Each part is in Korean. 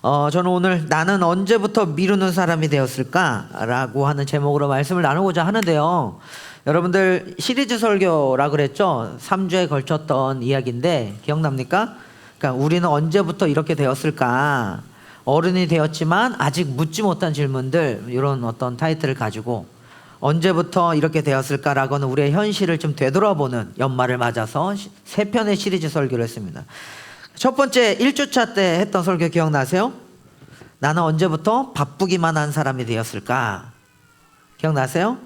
어, 저는 오늘 나는 언제부터 미루는 사람이 되었을까라고 하는 제목으로 말씀을 나누고자 하는데요. 여러분들 시리즈 설교라 그랬죠? 3주에 걸쳤던 이야기인데 기억납니까? 그러니까 우리는 언제부터 이렇게 되었을까? 어른이 되었지만 아직 묻지 못한 질문들 이런 어떤 타이틀을 가지고 언제부터 이렇게 되었을까라고는 우리의 현실을 좀 되돌아보는 연말을 맞아서 시- 세 편의 시리즈 설교를 했습니다. 첫 번째 1주차 때 했던 설교 기억나세요? 나는 언제부터 바쁘기만 한 사람이 되었을까? 기억나세요?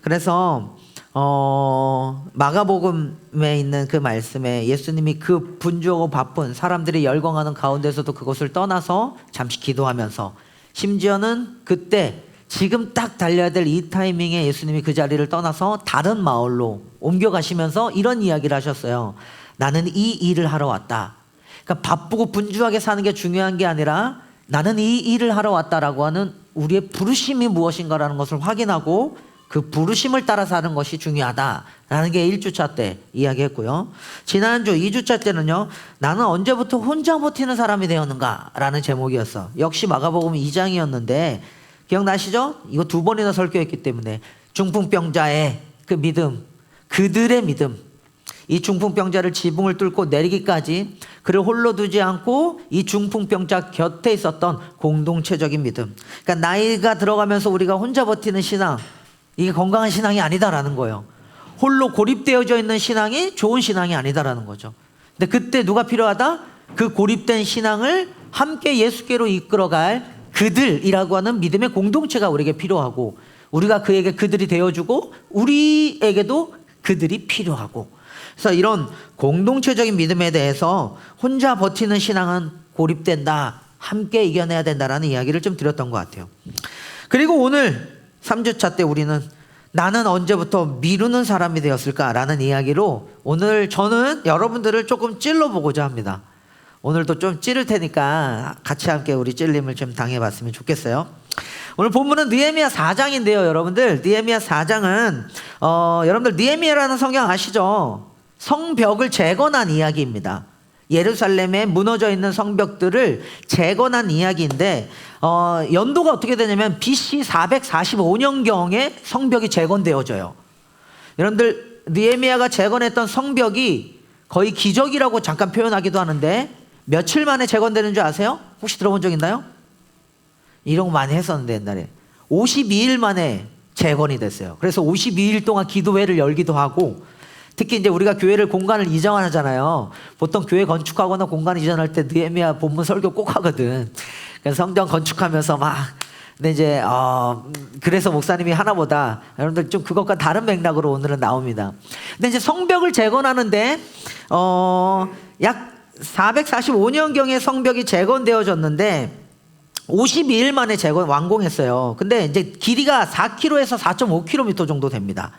그래서 어, 마가복음에 있는 그 말씀에 예수님이 그 분주하고 바쁜 사람들이 열광하는 가운데서도 그것을 떠나서 잠시 기도하면서 심지어는 그때 지금 딱 달려야 될 이 타이밍에 예수님이 그 자리를 떠나서 다른 마을로 옮겨가시면서 이런 이야기를 하셨어요. 나는 이 일을 하러 왔다. 그러니까 바쁘고 분주하게 사는 게 중요한 게 아니라 나는 이 일을 하러 왔다라고 하는 우리의 부르심이 무엇인가라는 것을 확인하고 그 부르심을 따라 사는 것이 중요하다라는 게 1주차 때 이야기했고요. 지난주 2주차 때는요. 나는 언제부터 혼자 버티는 사람이 되었는가라는 제목이었어. 역시 마가복음 2장이었는데 기억나시죠? 이거 두 번이나 설교했기 때문에 중풍병자의 그 믿음, 그들의 믿음, 이 중풍병자를 지붕을 뚫고 내리기까지 그를 홀로 두지 않고 이 중풍병자 곁에 있었던 공동체적인 믿음. 그러니까 나이가 들어가면서 우리가 혼자 버티는 신앙, 이게 건강한 신앙이 아니다라는 거예요. 홀로 고립되어져 있는 신앙이 좋은 신앙이 아니다라는 거죠. 근데 그때 누가 필요하다? 그 고립된 신앙을 함께 예수께로 이끌어갈 그들이라고 하는 믿음의 공동체가 우리에게 필요하고 우리가 그에게 그들이 되어주고 우리에게도 그들이 필요하고 그래서 이런 공동체적인 믿음에 대해서 혼자 버티는 신앙은 고립된다. 함께 이겨내야 된다라는 이야기를 좀 드렸던 것 같아요. 그리고 오늘 3주차 때 우리는 나는 언제부터 미루는 사람이 되었을까라는 이야기로 오늘 저는 여러분들을 조금 찔러보고자 합니다. 오늘도 좀 찌를 테니까 같이 함께 우리 찔림을 좀 당해봤으면 좋겠어요. 오늘 본문은 느헤미야 4장인데요, 여러분들. 느헤미야 4장은 어, 여러분들 느헤미야라는 성경 아시죠? 성벽을 재건한 이야기입니다. 예루살렘에 무너져 있는 성벽들을 재건한 이야기인데 어, 연도가 어떻게 되냐면 BC 445년경에 성벽이 재건되어져요. 여러분들 느헤미야가 재건했던 성벽이 거의 기적이라고 잠깐 표현하기도 하는데 며칠 만에 재건되는 줄 아세요? 혹시 들어본 적 있나요? 이런 거 많이 했었는데 옛날에 52일 만에 재건이 됐어요. 그래서 52일 동안 기도회를 열기도 하고 특히 이제 우리가 교회를 공간을 이전하잖아요. 보통 교회 건축하거나 공간 이전할 때 느헤미야 본문 설교 꼭 하거든. 그래서 성전 건축하면서 막 근데 이제 어 그래서 목사님이 하나보다 여러분들 좀 그것과 다른 맥락으로 오늘은 나옵니다. 근데 이제 성벽을 재건하는데 어약 445년 경에 성벽이 재건되어졌는데 52일 만에 재건 완공했어요. 근데 이제 길이가 4km에서 4.5km 정도 됩니다.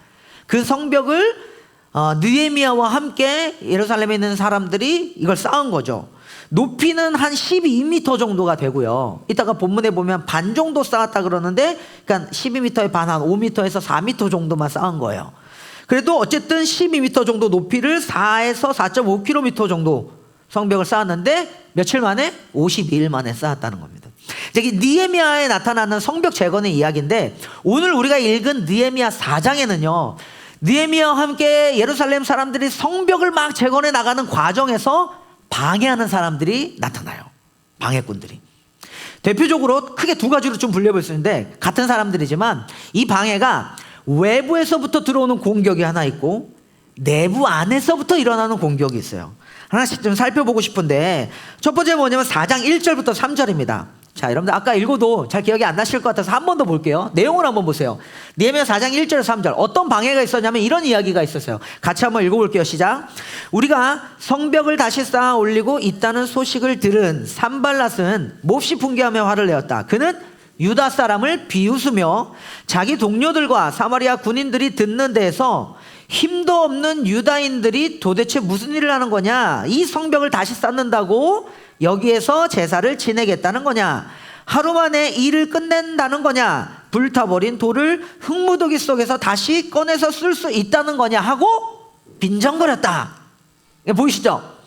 그 성벽을 어, 느헤미야와 함께 예루살렘에 있는 사람들이 이걸 쌓은 거죠. 높이는 한 12m 정도가 되고요. 이따가 본문에 보면 반 정도 쌓았다 그러는데, 그러니까 12m의 반 한 5m에서 4m 정도만 쌓은 거예요. 그래도 어쨌든 12m 정도 높이를 4에서 4.5km 정도 성벽을 쌓았는데 며칠 만에 52일 만에 쌓았다는 겁니다. 이제 니에미아에 나타나는 성벽 재건의 이야기인데 오늘 우리가 읽은 니에미아 4장에는요. 니에미아와 함께 예루살렘 사람들이 성벽을 막 재건해 나가는 과정에서 방해하는 사람들이 나타나요. 방해꾼들이. 대표적으로 크게 두 가지로 좀 분류해 볼 수 있는데 같은 사람들이지만 이 방해가 외부에서부터 들어오는 공격이 하나 있고 내부 안에서부터 일어나는 공격이 있어요. 하나씩 좀 살펴보고 싶은데 첫 번째 뭐냐면 4장 1절부터 3절입니다. 자, 여러분들 아까 읽어도 잘 기억이 안 나실 것 같아서 한 번 더 볼게요. 내용을 한번 보세요. 니에미야 4장 1절 3절. 어떤 방해가 있었냐면 이런 이야기가 있었어요. 같이 한번 읽어 볼게요. 시작. 우리가 성벽을 다시 쌓아 올리고 있다는 소식을 들은 산발랏은 몹시 분개하며 화를 내었다. 그는 유다 사람을 비웃으며 자기 동료들과 사마리아 군인들이 듣는 데에서 힘도 없는 유다인들이 도대체 무슨 일을 하는 거냐? 이 성벽을 다시 쌓는다고 여기에서 제사를 지내겠다는 거냐? 하루 만에 일을 끝낸다는 거냐? 불타버린 돌을 흙무더기 속에서 다시 꺼내서 쓸 수 있다는 거냐? 하고 빈정거렸다. 보이시죠?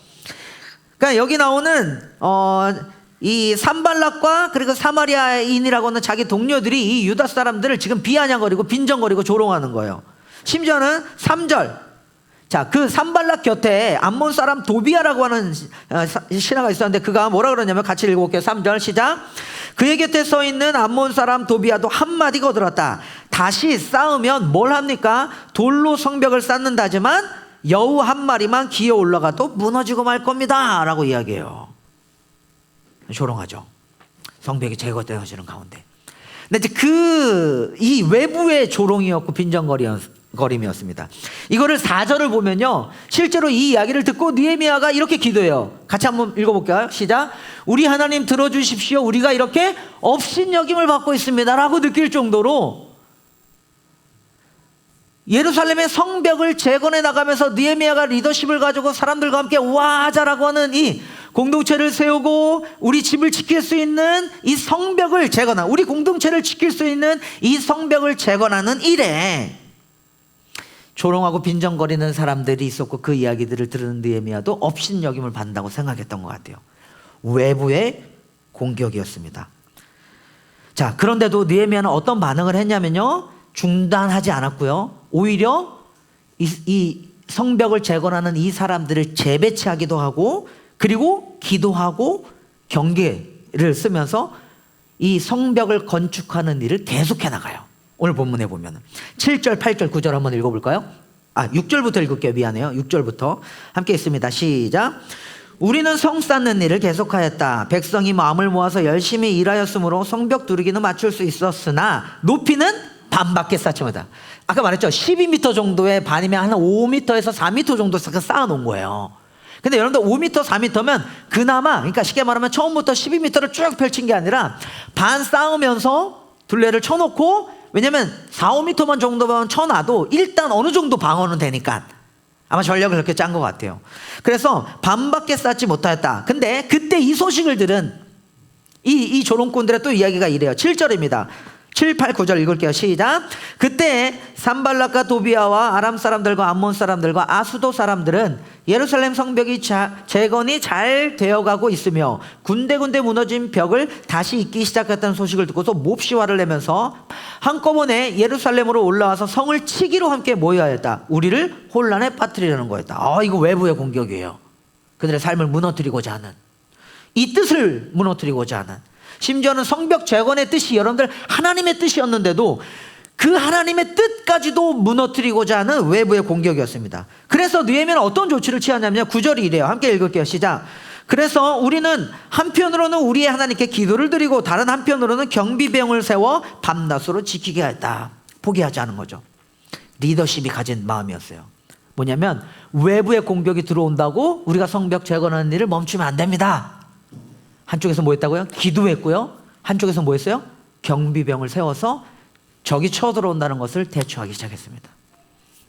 그러니까 여기 나오는 어 이 산발락과 그리고 사마리아인이라고 하는 자기 동료들이 이 유다 사람들을 지금 비아냥거리고 빈정거리고 조롱하는 거예요. 심지어는 3절. 자, 그 산발락 곁에 암몬 사람 도비아라고 하는 어, 사- 신하가 있었는데 그가 뭐라 그러냐면 같이 읽어볼게요. 3절 시작. 그의 곁에 서 있는 암몬 사람 도비아도 한마디 거들었다. 다시 싸우면 뭘 합니까? 돌로 성벽을 쌓는다지만 여우 한 마리만 기어 올라가도 무너지고 말 겁니다. 라고 이야기해요. 조롱하죠. 성벽이 제거되어지는 가운데. 근데 이제 그, 이 외부의 조롱이었고 빈정거 림이었습니다. 이거를 4절을 보면요. 실제로 이 이야기를 듣고 니에미아가 이렇게 기도해요. 같이 한번 읽어볼까요? 시작. 우리 하나님 들어주십시오. 우리가 이렇게 업신여김을 받고 있습니다. 라고 느낄 정도로 예루살렘의 성벽을 재건해 나가면서 느헤미야가 리더십을 가지고 사람들과 함께 와자라고 하는 이 공동체를 세우고 우리 집을 지킬 수 있는 이 성벽을 재건한 우리 공동체를 지킬 수 있는 이 성벽을 재건하는 일에 조롱하고 빈정거리는 사람들이 있었고 그 이야기들을 들은 느헤미야도 업신여김을 받는다고 생각했던 것 같아요. 외부의 공격이었습니다. 자, 그런데도 느헤미야는 어떤 반응을 했냐면요. 중단하지 않았고요. 오히려 이, 이 성벽을 재건하는 이 사람들을 재배치하기도 하고 그리고 기도하고 경계를 쓰면서 이 성벽을 건축하는 일을 계속해 나가요. 오늘 본문에 보면 7절, 8절, 9절 한번 읽어볼까요? 아, 6절부터 읽을게요. 미안해요. 6절부터 함께 있습니다. 시작. 우리는 성 쌓는 일을 계속하였다. 백성이 마음을 모아서 열심히 일하였으므로 성벽 두르기는 맞출 수 있었으나 높이는 반밖에 쌓지 못하다. 아까 말했죠. 12m 정도의 반이면 한 5m에서 4m 정도 쌓아놓은 거예요. 근데 여러분들 5m, 4m면 그나마 그러니까 쉽게 말하면 처음부터 12m를 쭉 펼친 게 아니라 반 쌓으면서 둘레를 쳐놓고 왜냐면 4, 5m만 정도만 쳐놔도 일단 어느 정도 방어는 되니까 아마 전략을 그렇게 짠 것 같아요. 그래서 반밖에 쌓지 못하였다. 근데 그때 이 소식을 들은 이, 이 조롱꾼들의 또 이야기가 이래요. 7절입니다. 7, 8, 9절 읽을게요. 시작. 그때 산발락과 도비아와 아람 사람들과 암몬 사람들과 아수도 사람들은 예루살렘 성벽이 자, 재건이 잘 되어가고 있으며 군데군데 무너진 벽을 다시 잇기 시작했다는 소식을 듣고서 몹시 화를 내면서 한꺼번에 예루살렘으로 올라와서 성을 치기로 함께 모여야 했다. 우리를 혼란에 빠뜨리려는 거였다. 아, 이거 외부의 공격이에요. 그들의 삶을 무너뜨리고자 하는 이 뜻을 무너뜨리고자 하는 심지어는 성벽 재건의 뜻이 여러분들 하나님의 뜻이었는데도 그 하나님의 뜻까지도 무너뜨리고자 하는 외부의 공격이었습니다. 그래서 느헤미야는 어떤 조치를 취하냐면 구절이 이래요. 함께 읽을게요. 시작. 그래서 우리는 한편으로는 우리의 하나님께 기도를 드리고 다른 한편으로는 경비병을 세워 밤낮으로 지키게 했다. 포기하지 않은 거죠. 리더십이 가진 마음이었어요. 뭐냐면 외부의 공격이 들어온다고 우리가 성벽 재건하는 일을 멈추면 안 됩니다. 한쪽에서 뭐 했다고요? 기도했고요. 한쪽에서 뭐 했어요? 경비병을 세워서 적이 쳐들어온다는 것을 대처하기 시작했습니다.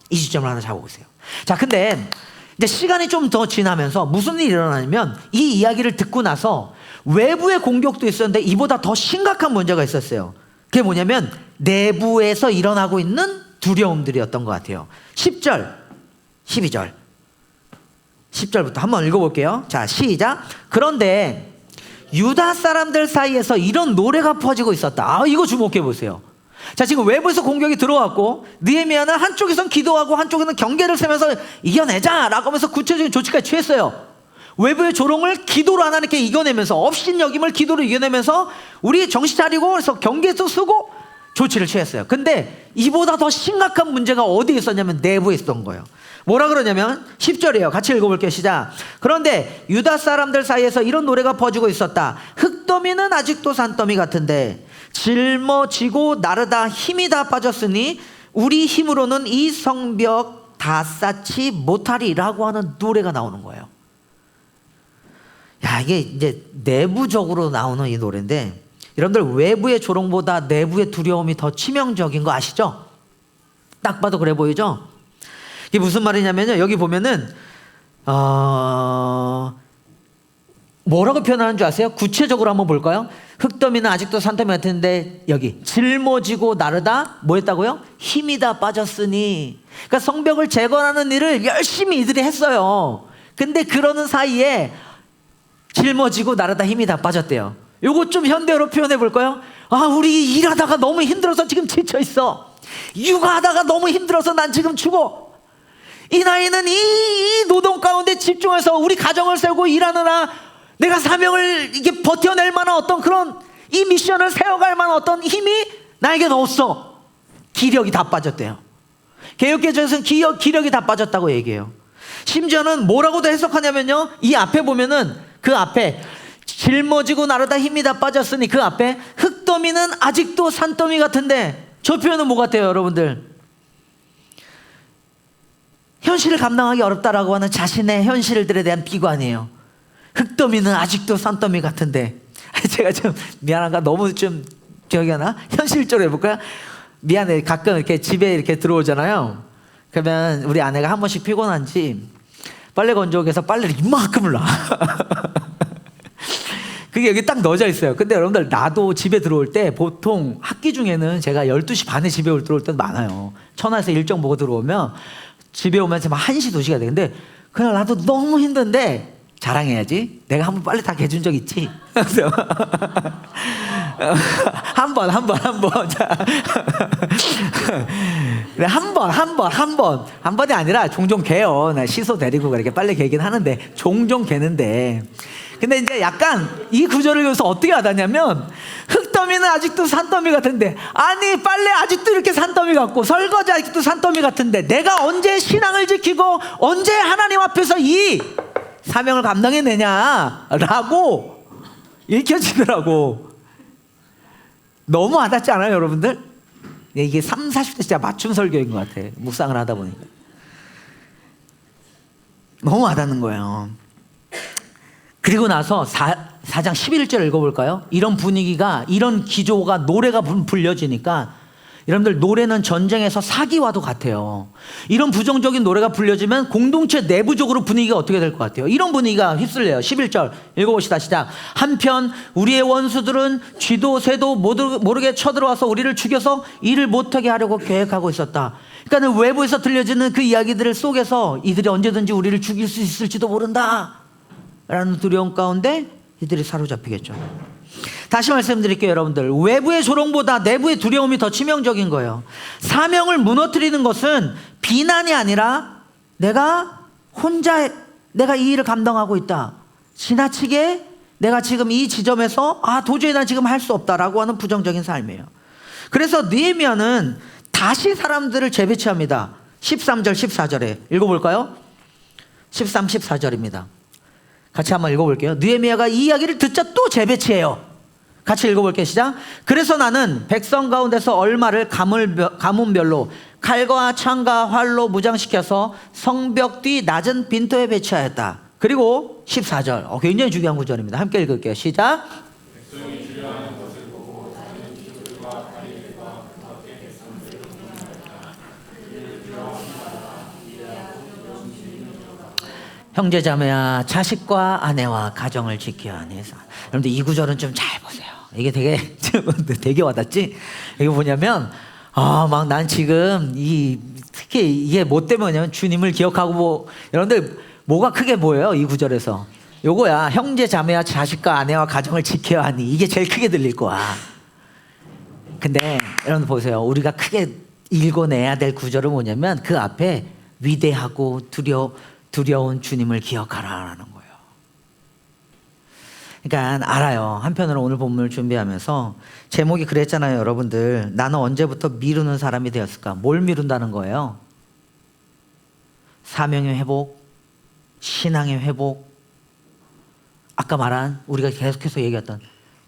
이 지점을 하나 잡아보세요. 자, 근데 이제 시간이 좀 더 지나면서 무슨 일이 일어나냐면 이 이야기를 듣고 나서 외부의 공격도 있었는데 이보다 더 심각한 문제가 있었어요. 그게 뭐냐면 내부에서 일어나고 있는 두려움들이었던 것 같아요. 10절, 12절. 10절부터 한번 읽어볼게요. 자, 시작. 그런데 유다 사람들 사이에서 이런 노래가 퍼지고 있었다. 아, 이거 주목해 보세요. 자, 지금 외부에서 공격이 들어왔고 느헤미야는 한쪽에선 기도하고 한쪽에는 경계를 세면서 이겨내자 라고 하면서 구체적인 조치까지 취했어요. 외부의 조롱을 기도로 하나님께 이겨내면서 업신여김을 기도로 이겨내면서 우리 정신 차리고 그래서 경계도 쓰고 조치를 취했어요. 근데 이보다 더 심각한 문제가 어디에 있었냐면 내부에 있었던 거예요. 뭐라 그러냐면 10절이에요. 같이 읽어볼게요. 시작. 그런데 유다 사람들 사이에서 이런 노래가 퍼지고 있었다. 흙더미는 아직도 산더미 같은데 짊어지고 나르다 힘이 다 빠졌으니 우리 힘으로는 이 성벽 다 쌓지 못하리라고 하는 노래가 나오는 거예요. 야, 이게 이제 내부적으로 나오는 이 노래인데 여러분들 외부의 조롱보다 내부의 두려움이 더 치명적인 거 아시죠? 딱 봐도 그래 보이죠? 이게 무슨 말이냐면요. 여기 보면은 어 뭐라고 표현하는 줄 아세요? 구체적으로 한번 볼까요? 흙더미는 아직도 산더미 같은데 여기 짊어지고 나르다 뭐 했다고요? 힘이 다 빠졌으니 그러니까 성벽을 재건하는 일을 열심히 이들이 했어요. 근데 그러는 사이에 짊어지고 나르다 힘이 다 빠졌대요. 요거 좀 현대어로 표현해 볼까요? 아, 우리 일하다가 너무 힘들어서 지금 지쳐 있어. 육아하다가 너무 힘들어서 난 지금 죽어. 이 나이는 이, 이 노동 가운데 집중해서 우리 가정을 세우고 일하느라 내가 사명을 이게 버텨낼 만한 어떤 그런 이 미션을 세워갈 만한 어떤 힘이 나에게는 없어. 기력이 다 빠졌대요. 개혁개정에서는 기력, 기력이 다 빠졌다고 얘기해요. 심지어는 뭐라고도 해석하냐면요. 이 앞에 보면은 그 앞에 짊어지고 나르다 힘이 다 빠졌으니 그 앞에 흙더미는 아직도 산더미 같은데 저 표현은 뭐 같아요, 여러분들? 현실을 감당하기 어렵다라고 하는 자신의 현실들에 대한 비관이에요. 흙더미는 아직도 산더미 같은데 제가 좀 미안한가 너무 좀 기억이 나 현실적으로 해볼까요? 미안해 가끔 이렇게 집에 이렇게 들어오잖아요. 그러면 우리 아내가 한 번씩 피곤한지 빨래 건조기에서 빨래를 이만큼을 놔. 그게 여기 딱 넣어져 있어요. 근데 여러분들 나도 집에 들어올 때 보통 학기 중에는 제가 12시 반에 집에 올 들어올 때도 많아요. 천안에서 일정 보고 들어오면 집에 오면 지금 1시, 2시가 돼. 근데 그날 나도 너무 힘든데 자랑해야지. 내가 한번 빨리 다 개준 적 있지. 한 번, 한 번, 한 번. 한 번, 한 번, 한 번. 한 번이 아니라 종종 개요. 나 시소 데리고 그렇게 빨리 개긴 하는데, 종종 개는데. 근데 이제 약간 이 구절을 여기서 어떻게 하다냐면, 흙더미는 아직도 산더미 같은데, 아니, 빨래 아직도 이렇게 산더미 같고, 설거지 아직도 산더미 같은데, 내가 언제 신앙을 지키고, 언제 하나님 앞에서 이 사명을 감당해내냐라고 읽혀지더라고. 너무 와닿지 않아요, 여러분들? 네, 이게 3, 40대 진짜 맞춤 설교인 것 같아. 묵상을 하다 보니까. 너무 와닿는 거예요. 그리고 나서 4, 4장 11절 읽어볼까요? 이런 분위기가, 이런 기조가 노래가 불- 불려지니까 여러분들 노래는 전쟁에서 사기와도 같아요. 이런 부정적인 노래가 불려지면 공동체 내부적으로 분위기가 어떻게 될 것 같아요? 이런 분위기가 휩쓸려요. 11절 읽어봅시다. 시작. 한편 우리의 원수들은 쥐도 새도 모르게 쳐들어와서 우리를 죽여서 일을 못하게 하려고 계획하고 있었다. 그러니까 외부에서 들려지는 그 이야기들 속에서 이들이 언제든지 우리를 죽일 수 있을지도 모른다. 라는 두려움 가운데 이들이 사로잡히겠죠. 다시 말씀드릴게요, 여러분들. 외부의 조롱보다 내부의 두려움이 더 치명적인 거예요. 사명을 무너뜨리는 것은 비난이 아니라 내가 혼자 내가 이 일을 감당하고 있다. 지나치게 내가 지금 이 지점에서 아 도저히 난 지금 할 수 없다라고 하는 부정적인 삶이에요. 그래서 느헤미야는 다시 사람들을 재배치합니다. 13절 14절에 읽어볼까요? 13, 14절입니다. 같이 한번 읽어볼게요. 느헤미야가 이 이야기를 듣자 또 재배치해요. 같이 읽어볼게요. 시작. 그래서 나는 백성 가운데서 얼마를 가물, 가문별로 칼과 창과 활로 무장시켜서 성벽 뒤 낮은 빈터에 배치하였다. 그리고 14절. 어, 굉장히 중요한 구절입니다. 함께 읽을게요. 시작. 형제자매야 자식과 아내와 가정을 지켜야 하니 여러분들 이 구절은 좀 잘 보세요. 이게 되게 되게 와닿지? 이게 뭐냐면 아막 난 지금 이 특히 이게 뭐 때문이냐면 주님을 기억하고 뭐 여러분들 뭐가 크게 보여요 이 구절에서 요거야 형제 자매와 자식과 아내와 가정을 지켜야 하니 이게 제일 크게 들릴 거야. 근데 여러분 보세요. 우리가 크게 읽어내야 될 구절은 뭐냐면 그 앞에 위대하고 두려 두려운 주님을 기억하라라는 거예요. 그러니까 알아요. 한편으로 오늘 본문을 준비하면서 제목이 그랬잖아요, 여러분들. 나는 언제부터 미루는 사람이 되었을까? 뭘 미룬다는 거예요? 사명의 회복, 신앙의 회복, 아까 말한 우리가 계속해서 얘기했던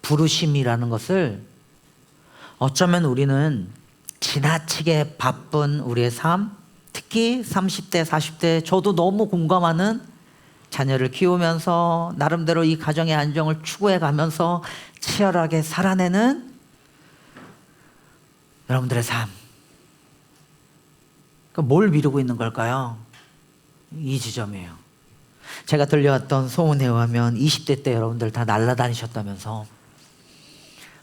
부르심이라는 것을 어쩌면 우리는 지나치게 바쁜 우리의 삶, 특히 30대, 40대 저도 너무 공감하는 자녀를 키우면서 나름대로 이 가정의 안정을 추구해 가면서 치열하게 살아내는 여러분들의 삶. 그뭘 미루고 있는 걸까요? 이 지점이에요. 제가 들려왔던 소문에 의하면 20대 때 여러분들 다 날라다니셨다면서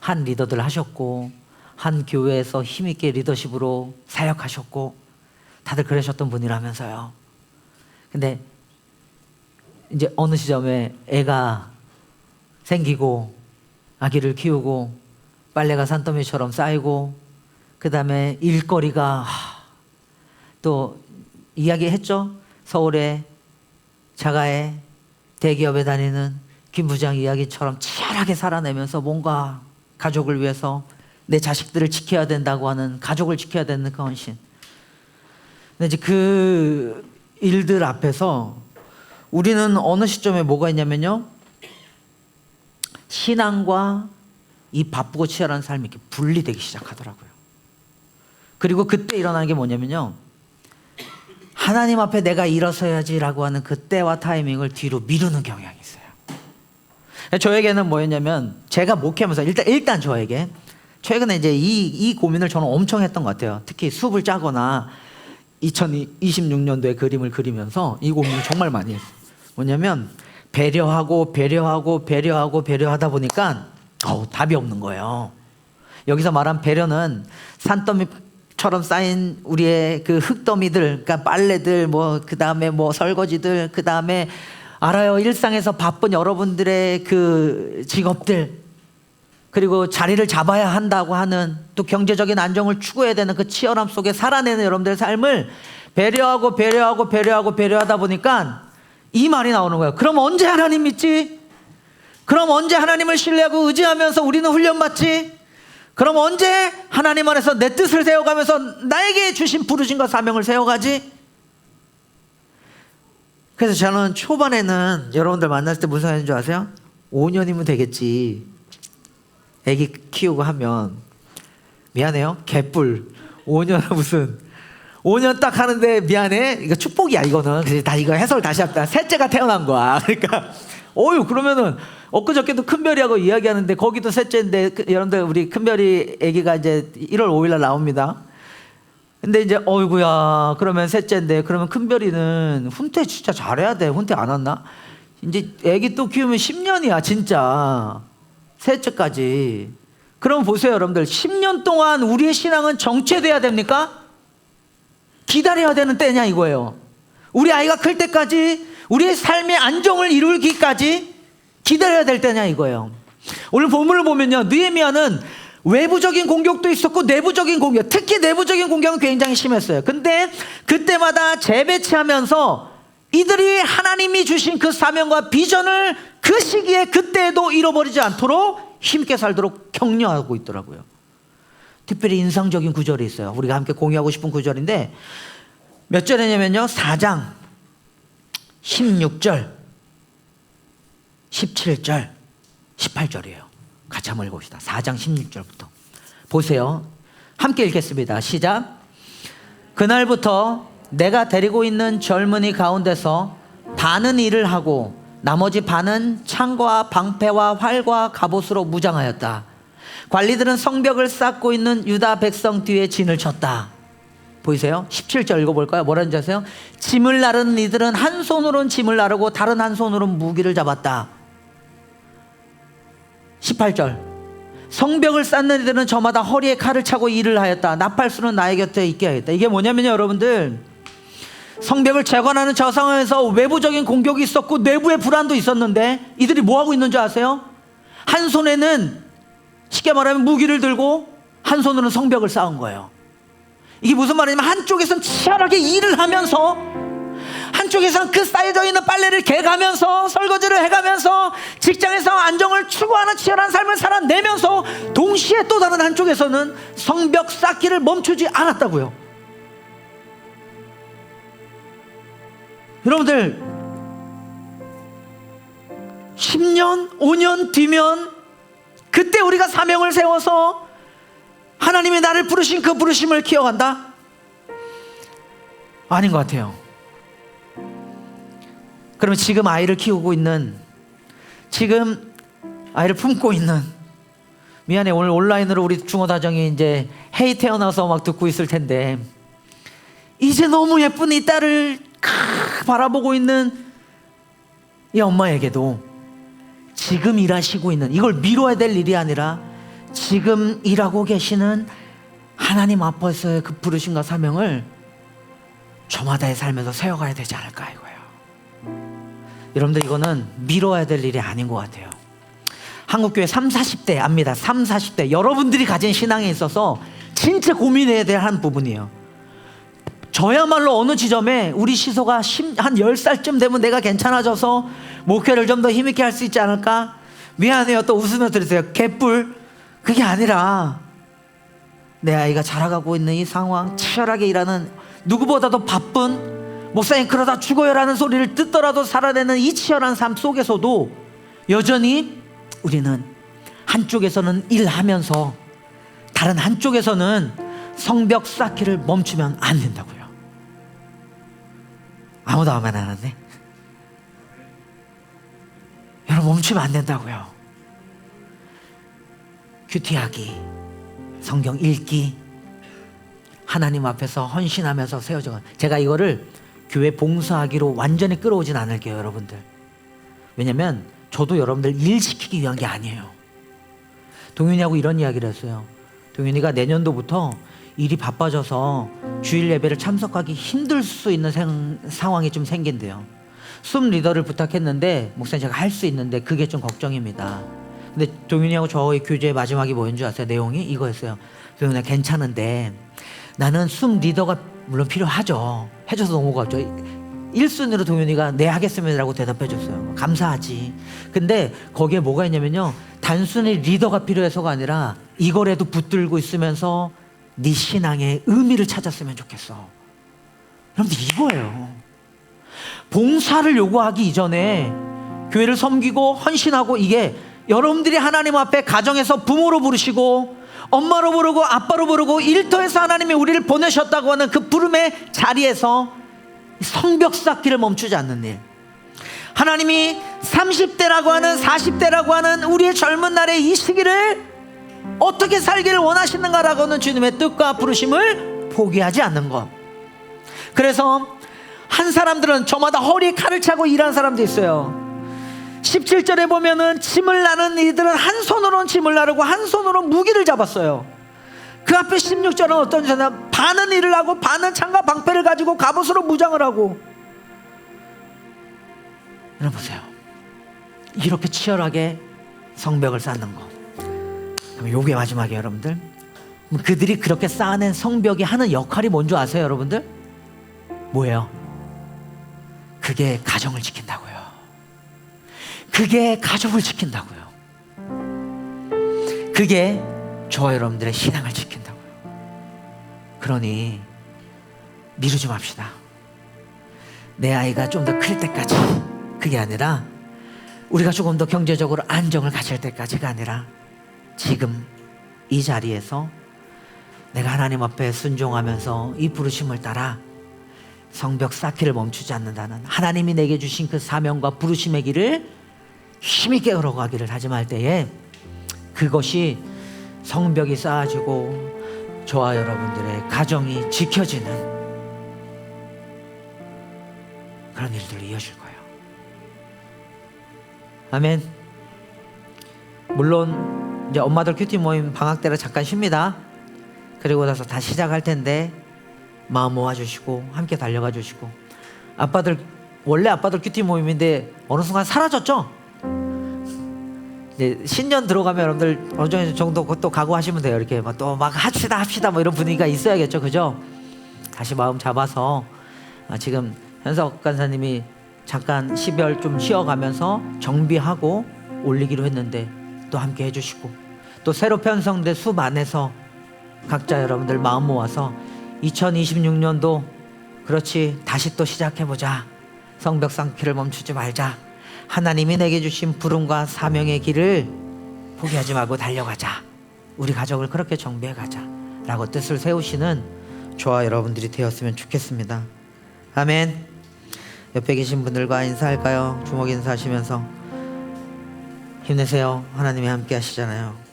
한 리더들 하셨고 한 교회에서 힘있게 리더십으로 사역하셨고 다들 그러셨던 분이라면서요. 근데 이제 어느 시점에 애가 생기고 아기를 키우고 빨래가 산더미처럼 쌓이고 그 다음에 일거리가 하, 또 이야기했죠. 서울에 자가에 대기업에 다니는 김 부장 이야기처럼 치열하게 살아내면서 뭔가 가족을 위해서 내 자식들을 지켜야 된다고 하는 가족을 지켜야 되는 그 헌신. 근데 이제 그 일들 앞에서 우리는 어느 시점에 뭐가 있냐면요. 신앙과 이 바쁘고 치열한 삶이 이렇게 분리되기 시작하더라고요. 그리고 그때 일어나는 게 뭐냐면요. 하나님 앞에 내가 일어서야지라고 하는 그 때와 타이밍을 뒤로 미루는 경향이 있어요. 저에게는 뭐였냐면 제가 목회하면서 일단 일단 저에게 최근에 이제 이, 이 고민을 저는 엄청 했던 것 같아요. 특히 숲을 짜거나 2026년도에 그림을 그리면서 이 고민을 정말 많이 했어요. 뭐냐면 배려하고 배려하고 배려하고 배려하다 보니까 어우, 답이 없는 거예요. 여기서 말한 배려는 산더미처럼 쌓인 우리의 그 흙더미들, 그러니까 빨래들, 뭐, 그 다음에 뭐 설거지들, 그 다음에 알아요. 일상에서 바쁜 여러분들의 그 직업들, 그리고 자리를 잡아야 한다고 하는 또 경제적인 안정을 추구해야 되는 그 치열함 속에 살아내는 여러분들의 삶을 배려하고 배려하고 배려하고 배려하다 보니까 이 말이 나오는 거예요. 그럼 언제 하나님 믿지? 그럼 언제 하나님을 신뢰하고 의지하면서 우리는 훈련받지? 그럼 언제 하나님 안에서 내 뜻을 세워가면서 나에게 주신 부르심과 사명을 세워가지? 그래서 저는 초반에는 여러분들 만났을 때 무슨 생각인 줄 아세요? 5년이면 되겠지. 애기 키우고 하면 미안해요. 개뿔. 5년 무슨 5년 딱 하는데 미안해. 이거 축복이야 이거는. 그래서 다 이거 해설 다시 합다. 셋째가 태어난 거야. 그러니까 어유 그러면은 엊그저께도 큰별이하고 이야기하는데 거기도 셋째인데 그, 여러분들 우리 큰별이 아기가 이제 1월 5일 날 나옵니다. 근데 이제 어이구야 그러면 셋째인데 그러면 큰별이는 훈태 진짜 잘해야 돼. 훈태 안 왔나? 이제 아기 또 키우면 10년이야 진짜. 셋째까지. 그럼 보세요, 여러분들. 10년 동안 우리의 신앙은 정체돼야 됩니까? 기다려야 되는 때냐 이거예요. 우리 아이가 클 때까지 우리의 삶의 안정을 이루기까지 기다려야 될 때냐 이거예요. 오늘 본문을 보면요. 느헤미야는 외부적인 공격도 있었고 내부적인 공격, 특히 내부적인 공격은 굉장히 심했어요. 근데 그때마다 재배치하면서 이들이 하나님이 주신 그 사명과 비전을 그 시기에 그때에도 잃어버리지 않도록 힘있게 살도록 격려하고 있더라고요. 특별히 인상적인 구절이 있어요. 우리가 함께 공유하고 싶은 구절인데 몇 절이냐면요. 4장 16절 17절 18절이에요. 같이 한번 읽어봅시다. 4장 16절부터. 보세요. 함께 읽겠습니다. 시작. 그날부터 내가 데리고 있는 젊은이 가운데서 반은 일을 하고 나머지 반은 창과 방패와 활과 갑옷으로 무장하였다. 관리들은 성벽을 쌓고 있는 유다 백성 뒤에 진을 쳤다. 보이세요? 17절 읽어볼까요? 뭐라는지 아세요? 짐을 나르는 이들은 한 손으로는 짐을 나르고 다른 한 손으로는 무기를 잡았다. 18절. 성벽을 쌓는 이들은 저마다 허리에 칼을 차고 일을 하였다. 나팔수는 나의 곁에 있게 하였다. 이게 뭐냐면요, 여러분들. 성벽을 재건하는 저 상황에서 외부적인 공격이 있었고 내부의 불안도 있었는데 이들이 뭐 하고 있는 줄 아세요? 한 손에는 쉽게 말하면 무기를 들고 한 손으로는 성벽을 쌓은 거예요. 이게 무슨 말이냐면 한쪽에서는 치열하게 일을 하면서 한쪽에서는 그 쌓여져 있는 빨래를 개가면서 설거지를 해가면서 직장에서 안정을 추구하는 치열한 삶을 살아내면서 동시에 또 다른 한쪽에서는 성벽 쌓기를 멈추지 않았다고요. 여러분들 10년, 5년 뒤면 그때 우리가 사명을 세워서 하나님이 나를 부르신 그 부르심을 기억한다? 아닌 것 같아요. 그러면 지금 아이를 키우고 있는, 지금 아이를 품고 있는, 미안해, 오늘 온라인으로 우리 중어다정이 이제 헤이 태어나서 막 듣고 있을 텐데, 이제 너무 예쁜 이 딸을 크 바라보고 있는 이 엄마에게도 지금 일하시고 있는, 이걸 미뤄야 될 일이 아니라 지금 일하고 계시는 하나님 앞에서의 그 부르심과 사명을 저마다의 삶에서 세워가야 되지 않을까 이거예요. 여러분들 이거는 미뤄야 될 일이 아닌 것 같아요. 한국교회 3, 40대 압니다. 3, 40대 여러분들이 가진 신앙에 있어서 진짜 고민해야 될 한 부분이에요. 저야말로 어느 지점에 우리 시소가 심- 한 10살쯤 되면 내가 괜찮아져서 목회를 좀 더 힘있게 할 수 있지 않을까? 미안해요. 또 웃으며 들으세요. 개뿔. 그게 아니라 내 아이가 자라가고 있는 이 상황, 치열하게 일하는 누구보다도 바쁜 목사님 그러다 죽어요라는 소리를 듣더라도 살아내는 이 치열한 삶 속에서도 여전히 우리는 한쪽에서는 일하면서 다른 한쪽에서는 성벽 쌓기를 멈추면 안 된다고요. 아무도 아무 말안 하네. 여러분 멈추면 안 된다고요. 큐티하기, 성경 읽기, 하나님 앞에서 헌신하면서 세워져. 가- 제가 이거를 교회 봉사하기로 완전히 끌어오진 않을게요, 여러분들. 왜냐면 저도 여러분들 일 시키기 위한 게 아니에요. 동윤이하고 이런 이야기를 했어요. 동윤이가 내년도부터 일이 바빠져서 주일 예배를 참석하기 힘들 수 있는 생- 상황이 좀 생긴대요. 숨 리더를 부탁했는데 목사님 제가 할 수 있는데 그게 좀 걱정입니다. 근데 동윤이하고 저의 교제의 마지막이 뭐인 줄 아세요? 내용이 이거였어요. 동윤아 괜찮은데 나는 숨 리더가 물론 필요하죠. 해줘서 너무 고맙죠. 1순위로 동윤이가 네 하겠습니다라고 대답해 줬어요. 감사하지. 근데 거기에 뭐가 있냐면요. 단순히 리더가 필요해서가 아니라 이거라도 붙들고 있으면서 네 신앙의 의미를 찾았으면 좋겠어. 여러분들 이거예요. 봉사를 요구하기 이전에 교회를 섬기고 헌신하고 이게 여러분들이 하나님 앞에 가정에서 부모로 부르시고 엄마로 부르고 아빠로 부르고 일터에서 하나님이 우리를 보내셨다고 하는 그 부름의 자리에서 성벽 쌓기를 멈추지 않는 일. 하나님이 30대라고 하는 40대라고 하는 우리의 젊은 날의 이 시기를 어떻게 살기를 원하시는가라고는 주님의 뜻과 부르심을 포기하지 않는 것. 그래서 한 사람들은 저마다 허리에 칼을 차고 일하는 사람도 있어요. 17절에 보면은 짐을 나는 이들은 한 손으로는 짐을 나르고 한 손으로 무기를 잡았어요. 그 앞에 16절은 어떤 자냐 반은 일을 하고 반은 창과 방패를 가지고 갑옷으로 무장을 하고 여러분 보세요. 이렇게 치열하게 성벽을 쌓는 거. 요게 마지막이에요, 여러분들. 그럼 그들이 그렇게 쌓아낸 성벽이 하는 역할이 뭔지 아세요, 여러분들? 뭐예요? 그게 가정을 지킨다고요. 그게 가족을 지킨다고요. 그게 저와 여러분들의 신앙을 지킨다고요. 그러니 미루지 맙시다. 내 아이가 좀 더 클 때까지 그게 아니라 우리가 조금 더 경제적으로 안정을 가질 때까지가 아니라 지금 이 자리에서 내가 하나님 앞에 순종하면서 이 부르심을 따라 성벽 쌓기를 멈추지 않는다는 하나님이 내게 주신 그 사명과 부르심의 길을 힘있게 걸어가기를 다짐할 때에 그것이 성벽이 쌓아지고 저와 여러분들의 가정이 지켜지는 그런 일들로 이어질 거예요. 아멘. 물론 이제 엄마들 큐티 모임 방학 때라 잠깐 쉽니다. 그리고 나서 다 시작할 텐데 마음 모아주시고 함께 달려가 주시고 아빠들 원래 아빠들 큐티 모임인데 어느 순간 사라졌죠. 이제 신년 들어가면 여러분들 어느 정도 또 각오하시면 돼요. 이렇게 또막 합시다 합시다 뭐 이런 분위기가 있어야겠죠, 그죠? 다시 마음 잡아서 아, 지금 현석 간사님이 잠깐 10열 좀 쉬어가면서 정비하고 올리기로 했는데 또 함께 해주시고 또 새로 편성된 숲 안에서 각자 여러분들 마음 모아서 2026년도 그렇지 다시 또 시작해보자. 성벽 쌓기를 멈추지 말자. 하나님이 내게 주신 부름과 사명의 길을 포기하지 말고 달려가자. 우리 가족을 그렇게 정비해 가자. 라고 뜻을 세우시는 저와 여러분들이 되었으면 좋겠습니다. 아멘. 옆에 계신 분들과 인사할까요? 주먹 인사하시면서 힘내세요. 하나님이 함께 하시잖아요